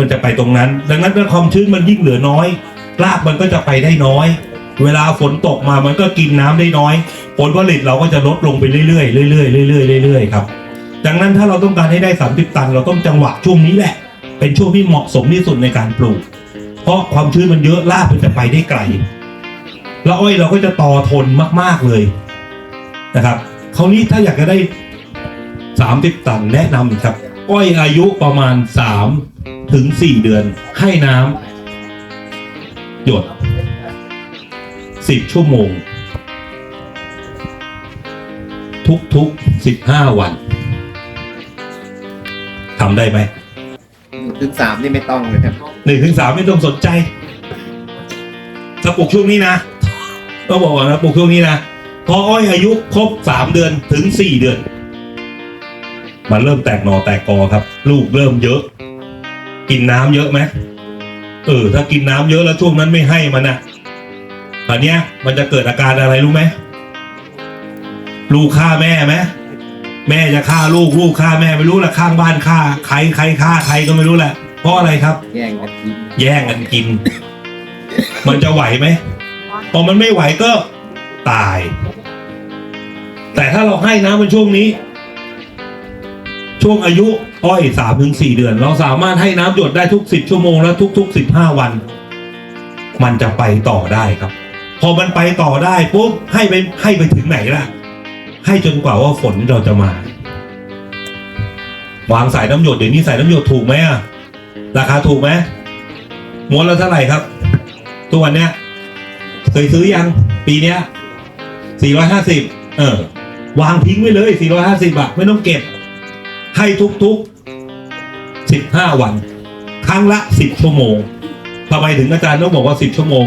มันจะไปตรงนั้น ดังนั้นถ้าความชื้นมันยิ่งเหลือน้อย รากมันก็จะไปได้น้อย เวลาฝนตกมามันก็กินน้ำได้น้อย ผลผลิตเราก็จะลดลงไปเรื่อยๆเรื่อยๆเรื่อยๆเรื่อยๆครับ ดังนั้นถ้าเราต้องการให้ได้ 30 ตัน เราต้องจังหวะช่วงนี้แหละ เป็นช่วงที่เหมาะสมที่สุดในการปลูก เพราะความชื้นมันเยอะรากมันจะไปได้ไกลแล้วอ้อยเราก็จะต่อทนมากๆเลยนะครับคราวนี้ถ้าอยากจะได้ 30 ตันแนะนำครับ อ้อยอายุประมาณ 3 ถึง4เดือนให้น้ำหยด10ชั่วโมง ทุกๆ15วันทำได้ไหมถึงสามนี่ไม่ต้องเลยครับหนึ่งถึงสามไม่ต้องสนใจถ้าปลูกช่วงนี้นะต้องบอกก่อนนะปลูกช่วงนี้นะพออ้อยอายุครบสามเดือนถึงสี่เดือน มันเริ่มแตกหนอแตกกอครับ ลูกเริ่มเยอะ กินน้ำเยอะไหมเออ ถ้ากินน้ำเยอะแล้วช่วงนั้นไม่ให้มันนะตอนเนี้ย มันจะเกิดอาการอะไรรู้ไหมลูกฆ่าแม่ไหมแม่จะฆ่าลูกลูกฆ่าแม่ไม่รู้แหละข้างบ้านฆ่าใครใครฆ่าใครก็ไม่รู้แหละเพราะอะไรครับ แย่งกันกินแย่งกันกิน มันจะไหวไหมพอมันไม่ไหวก็ตาย แต่ถ้าเราให้น้ำมันช่วงนี้ ช่วงอายุอ้อยสามถึงสี่เดือน เราสามารถให้น้ำหยดได้ทุกสิบชั่วโมงและทุกๆสิบห้าวัน มันจะไปต่อได้ครับ พอมันไปต่อได้ปุ๊บให้ไปให้ไปถึงไหนล่ะ ให้จนกว่าว่าฝนเราจะมา วางสายน้ำหยดเดี๋ยวนี้สายน้ำหยดถูกไหมอะราคาถูกไหมม้วนละเท่าไหร่ครับทุกวันเนี้ยเคยซื้อยัง ปีเนี้ยสี่ร้อยห้าสิบเออ วางทิ้งไว้เลยสี่ร้อยห้าสิบอะไม่ต้องเก็บ ให้ทุกๆสิบห้าวัน ครั้งละสิบชั่วโมงทำไมถึงอาจารย์ต้องบอกว่าสิบชั่วโมง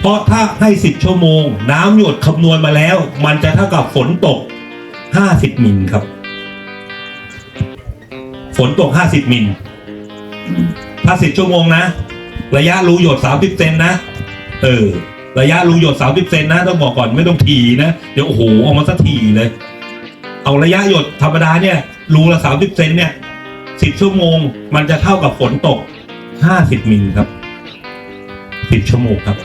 เพราะถ้าให้สิบชั่วโมง น้ำหยดคำนวณมาแล้ว มันจะเท่ากับฝนตกห้าสิบมิลครับ ฝนตกห้าสิบมิลถ้าสิบชั่วโมงนะ ระยะรูหยดสามสิบเซนนะ เออ ระยะรูหยดสามสิบเซนนะ ต้องบอกก่อนไม่ต้องถี่นะ เดี๋ยวโอ้โห เอามาสักถี่เลย เอาระยะหยดธรรมดาเนี่ย รูละสามสิบเซนเนี่ยสิบชั่วโมง มันจะเท่ากับฝนตกห้าสิบมิลครับสิบชั่วโมงครับ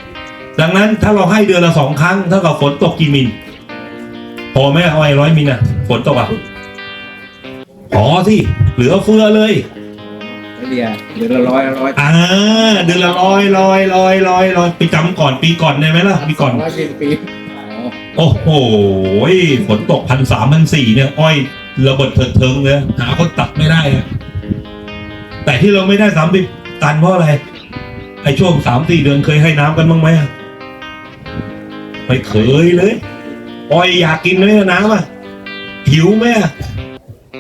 ดังนั้นถ้าเราให้เดือนละสองครั้งเท่ากับฝนตกกี่มิลพอไหมเอาไอ้ร้อยมิลอะฝนตกอะพอสิเหลือเฟือเลยเรียเดือนละร้อยละร้อยอ่าเดือนละร้อยร้อยร้อยร้อยร้อยปีจำก่อนปีก่อนได้ไหมล่ะปีก่อนร้อยปีปีอ๋อโอ้โหฝนตกพันสามพันสี่เนี่ยอ้อย ระเบิดเถิดเทิงเลยหาคนตัดไม่ได้อะแต่ที่เราไม่ได้สามสิบตันเพราะอะไรไอ้ช่วงสามสี่เดือนเคยให้น้ำกันบ้างไหมไม่เคยเลยออยอยากกินเลยน้ำอะหิวไหม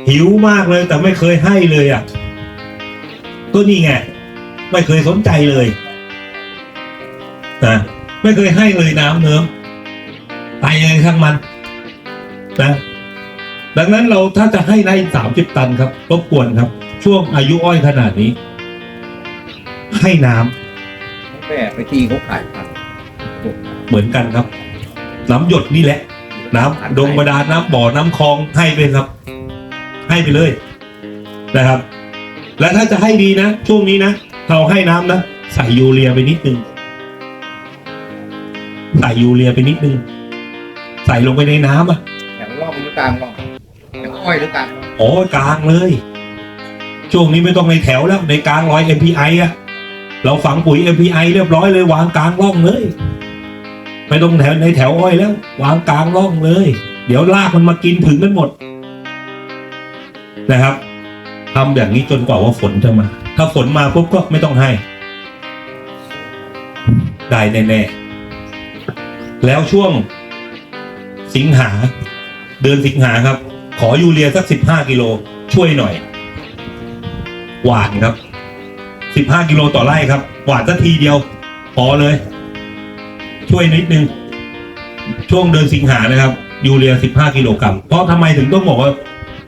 หิวมากเลยแต่ไม่เคยให้เลยอะก็นี่ไงไม่เคยสนใจเลยนะไม่เคยให้เลยน้ำเนิ้มตายยังไงข้างมันนะ ดังนั้นเราถ้าจะให้ได้สามสิบตันครับรบกวนครับ ช่วงอายุอ้อยขนาดนี้ ให้น้ำแม่ไปที่เขาขายพันเหมือนกันครับ น้ำหยดนี่แหละ น้ำดงบาดาลน้ำบ่อน้ำคลองให้ไปครับ ให้ไปเลยนะครับ และถ้าจะให้ดีนะ ช่วงนี้นะเราให้น้ำนะใส่ยูเรียไปนิดนึงใส่ยูเรียไปนิดนึง ใส่ลงไปในน้ำอะแถวร่องหรือกลางร่องแถว อ้อยหรือกลางโอ้กลางเลย ช่วงนี้ไม่ต้องในแถวแล้วในกลางร้อย MPI อะเราฝังปุ๋ย MPI เรียบร้อยเลยวางกลางร่องเลย ไม่ต้องแถวในแถวอ้อยแล้ว วางกลางร่องเลย เดี๋ยวลากมันมากินถึงกันหมด นะครับทำอย่างนี้จนกว่าว่าฝนจะมา ถ้าฝนมาปุ๊บก็ไม่ต้องให้ ได้แน่ๆแล้วช่วงสิงหาเดือนสิงหาครับ อยูเรียสักสิบห้ากิโลช่วยหน่อย หวานครับสิบห้ากิโลต่อไร่ครับ หวานสักทีเดียว พอเลย ช่วยนิดนึง ช่วงเดือนสิงหานะครับ ยูเรียสิบห้ากิโลกรัมเพราะทำไมถึงต้องบอกว่า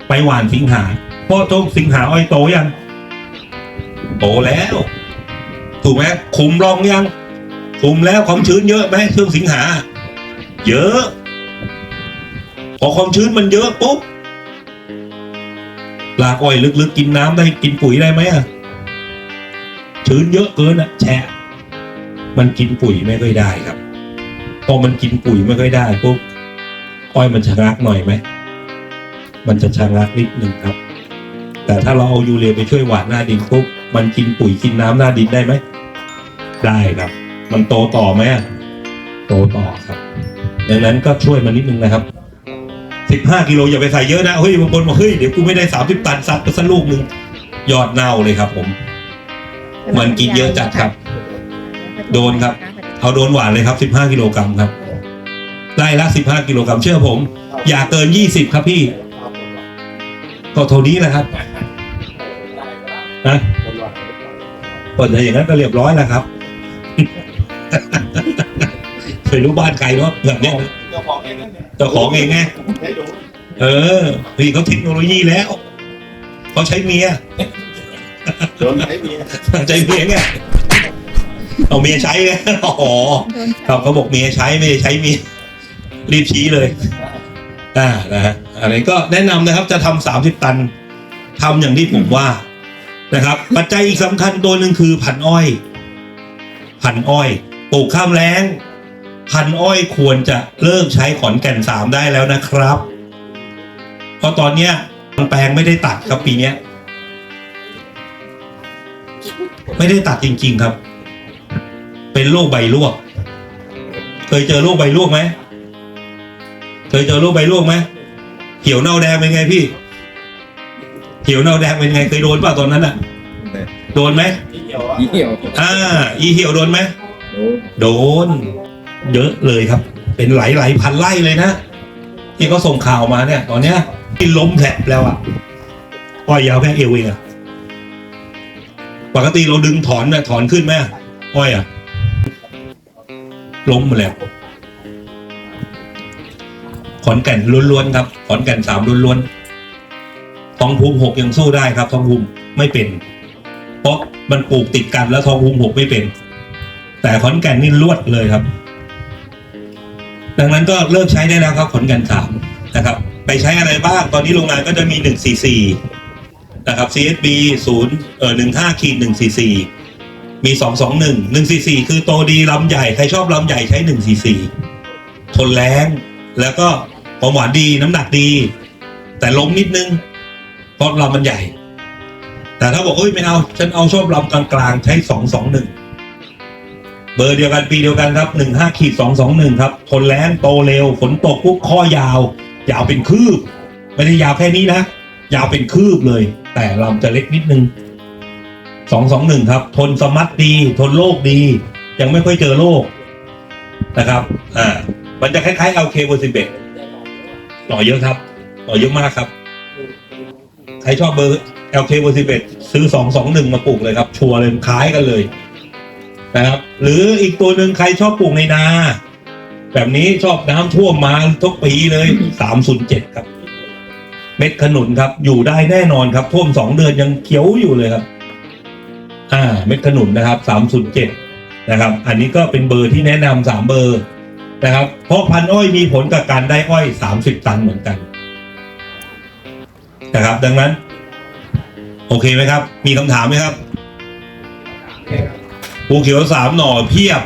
ไปหวานสิงหา เพราะช่วงสิงหาอ้อยโตยัง โตแล้ว ถูกไหมคุมรองยัง คุมแล้วความชื้นเยอะไหมช่วงสิงหา เยอะ พอความชื้นมันเยอะปุ๊บ ลากอ้อยลึกๆกินน้ำได้กินปุ๋ยได้ไหมอะชื้นเยอะเกินอะแฉะมันกินปุ๋ยไม่ค่อยได้ครับพอมันกินปุ๋ยไม่ค่อยได้ปุ๊บอ้อยมันชะงักหน่อยไหมมันจะชะงักนิดนึงครับ แต่ถ้าเราเอายูเรียไปช่วยหว่านหน้าดินปุ๊บมันกินปุ๋ยกินน้ำหน้าดินได้ไหมได้ครับ มันโตต่อไหมโตต่อครับ ดังนั้นก็ช่วยมันนิดนึงนะครับ สิบห้ากิโลอย่าไปใส่เยอะนะเฮ้ยบางคนบอกเฮ้ยเดี๋ยวกูไม่ได้สามสิบตันซัดไปสักลูกหนึ่งยอดเน่าเลยครับ ผม มันกินเยอะจัดครับ โดนครับ เอาโดนหวานเลยครับสิบห้ากิโลกรัมครับ ได้ละสิบห้ากิโลกรัมเชื่อผม อย่าเกินยี่สิบครับพี่ ก็เท่านี้แหละครับนะก็จะอย่างนั้นก็เรียบร้อยแล้วครับเคยรู้บ้านใครเนาะแบบเนี้ย จ้าของเองนะเจ้าของเองไงให้ดูเออพี่เขาเทคโนโลยีแล้วเขาใช้เมียโดนใช้เมียใช้เมียไงเอาเมียใช้ไงอ๋อครับเขาบอกเมียใช้ไม่ได้ใช้เมียรีบชี้เลยอ่านะฮะอันนี้ก็แนะนำนะครับจะทำสามสิบตันทำอย่างที่ผมว่านะครับ ปัจจัยอีกสำคัญตัวหนึ่งคือพันอ้อยพันอ้อยปลูกข้ามแล้ง พันอ้อยควรจะเลิกใช้ขอนแก่นสามได้แล้วนะครับ เพราะตอนเนี้ยมันแปลงไม่ได้ตัดครับปีเนี้ย ไม่ได้ตัดจริง ๆครับ เป็นโรคใบลวก เคยเจอโรคใบลวกไหมเคยเจอโรคใบลวกไหมเขียวเน่าแดงเป็นไงพี่เขียวเน่าแดงเป็นไงเคยโดนป่ะตอนนั้นอะ โดนไหมยี่เหี่ยวอ่าอีเหี่ยวโดนไหมโดนโดน เยอะเลยครับ เป็นหลายหลายๆพันไร่เลยนะ ที่เขาส่งข่าวมาเนี่ย ตอนเนี้ยที่ล้มแผลบแล้วอะอ้อยยาวแค่เอวเองอะปกติเราดึงถอนเนี่ยถอนขึ้นไหมอ้อยอะ ล้มหมาแล้ว ขอนแก่นล้วนๆครับ ขอนแก่นสามล้วนๆทองภูมิหกยังสู้ได้ครับทองภูมิไม่เป็น เพราะมันปลูกติดกันแล้วทองภูมิหกไม่เป็น แต่ขอนแก่นนี่ลวดเลยครับ ดังนั้นก็เลิกใช้ได้แล้วครับขนก่นสามนะครับ ไปใช้อะไรบ้าง ตอนนี้โรงงานก็จะมีหนึ่งสี่สี่นะครับ CSB ศูนย์เอ่อหนึ่งห้าขีดหนึ่งสี่สี่มีสองสองหนึ่งหนึ่งสี่สี่คือโตดีลำใหญ่ ใครชอบลำใหญ่ใช้หนึ่งสี่สี่ทนแรงแล้วก็ความหวานดีน้ำหนักดี แต่ล้มนิดนึง เพราะลำมันใหญ่ แต่ถ้าบอกเอ้ยไม่เอา ฉันเอาชอบลำกลางๆ ใช้สองสองหนึ่ง เบอร์เดียวกันปีเดียวกันครับหนึ่งห้าขีดสองสองหนึ่งครับ ทนแรงโตเร็ว ฝนตกปุ๊บข้อยาว ยาวเป็นคืบ ไม่ได้ยาวแค่นี้นะ ยาวเป็นคืบเลย แต่ลำจะเล็กนิดนึงสองสองหนึ่งครับ ทนสมัดดี ทนโรคดี ยังไม่ค่อยเจอโรคนะครับ อ่า มันจะคล้ายๆ LK เวอร์ซิเบตหน่อเยอะครับหน่อเยอะมากครับ ใครชอบเบอร์ LK เวอร์ซิเบตซื้อสองสองหนึ่งมาปลูกเลยครับ ชัวร์เลยคล้ายกันเลย นะครับ หรืออีกตัวหนึ่งใครชอบปลูกในนา แบบนี้ชอบน้ำท่วมมาทุกปีเลยสามศูนย์เจ็ดครับ เม็ดขนุนครับ อยู่ได้แน่นอนครับ ท่วมสองเดือนยังเขียวอยู่เลยครับ อ่า เม็ดขนุนนะครับสามศูนย์เจ็ดนะครับ อันนี้ก็เป็นเบอร์ที่แนะนำสามเบอร์นะครับ เพราะพันอ้อยมีผลกับการได้อ้อยสามสิบตันเหมือนกัน นะครับ ดังนั้น โอเคไหมครับ มีคำถามไหมครับ ภูเขียวสามหน่อเพียบ